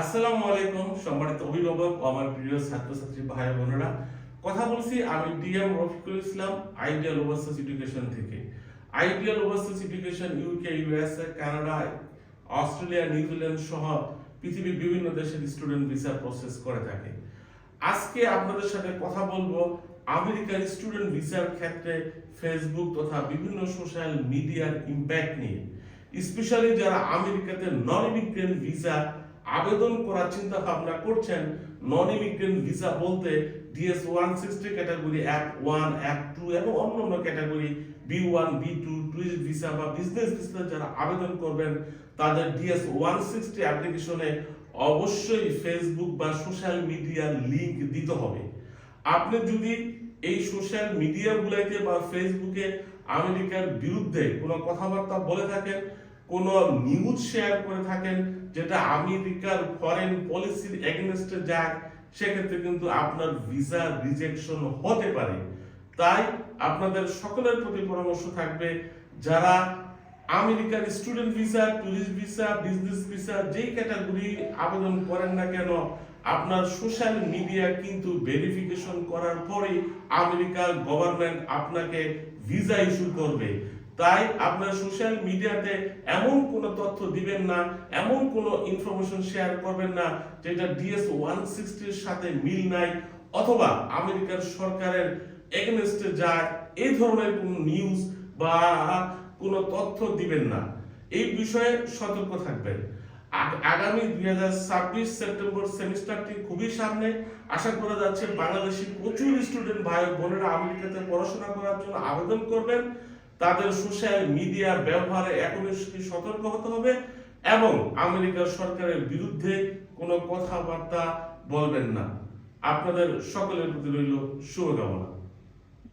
আসসালামু আলাইকুম, সম্মানিত অভিভাবক ও আমার প্রিয় ছাত্রছাত্রী ভাই বোনেরা। কথা বলছি আমি DM Rafiqul Islam, ideal overseas education থেকে। Ideal overseas education UK, USA, Canada, Australia, New Zealand সহ পৃথিবীর বিভিন্ন দেশের স্টুডেন্ট ভিসা প্রসেস করে থাকে। আজকে আপনাদের সাথে কথা বলব আমেরিকার স্টুডেন্ট ভিসার ক্ষেত্রে ফেসবুক তথা বিভিন্ন সোশ্যাল মিডিয়ার ইম্প্যাক্ট নিয়ে। স্পেশালি যারা আমেরিকাতে নন ইমিগ্রেন্ট ভিসা আবেদন করার চিন্তা ভাবনা করছেন নন ইমিগ্রেন্ট ভিসা বলতে DS one sixty category app one app two এবং অন্যান্য category B one B two tourist visa বা বিজনেস ভিসা যারা আবেদন করবেন, তাদের ডিএস ওয়ান সিক্সটি অ্যাপ্লিকেশনে অবশ্যই ফেসবুক বা সোশ্যাল মিডিয়ার লিঙ্ক দিতে হবে। আপনি যদি এই সোশ্যাল মিডিয়াগুলোতে বা ফেসবুকে আমেরিকার বিরুদ্ধে কোনো কথাবার্তা বলে থাকেন কোনো নিউজ শেয়ার করে থাকেন, যেটা আমেরিকার ফরেন পলিসির এগেনস্টে যাক, সেক্ষেত্রে কিন্তু আপনার ভিসা রিজেকশন হতে পারে। তাই আপনাদের সকলের প্রতি পরামর্শ থাকবে, যারা আমেরিকার student visa tourist visa business visa যেই ক্যাটাগরি আবেদন করেন না কেন, আপনার সোশ্যাল মিডিয়া কিন্তু ভেরিফিকেশন করার পরেই আমেরিকার গভর্নমেন্ট আপনাকে ভিসা ইস্যু করবে। তাই আপনার সোশ্যাল মিডিয়াতে এমন কোনো তথ্য দিবেন না, এমন কোনো ইনফরমেশন শেয়ার করবেন না, যেটা ডিএস ওয়ান সিক্সটির সাথে মিল নাই, অথবা আমেরিকার সরকারের এগেনস্টে যায়, এই ধরনের কোনো নিউজ বা কোনো তথ্য দিবেন না। এই বিষয়ে সতর্ক থাকবেন। আগামী দুই হাজার ছাব্বিশ সেপ্টেম্বর সেমিস্টারটি খুবই সামনে। আশা করা যাচ্ছে বাংলাদেশি প্রচুর স্টুডেন্ট, ভাই বোনেরা আমেরিকাতে পড়াশোনা করার জন্য আবেদন করবেন। তাদের সোশ্যাল মিডিয়া ব্যবহারে এখনই সতর্ক হতে হবে এবং আমেরিকার সরকারের বিরুদ্ধে কোনো কথাবার্তা বলবেন না। আপনাদের সকলের প্রতি রইল শুভকামনা।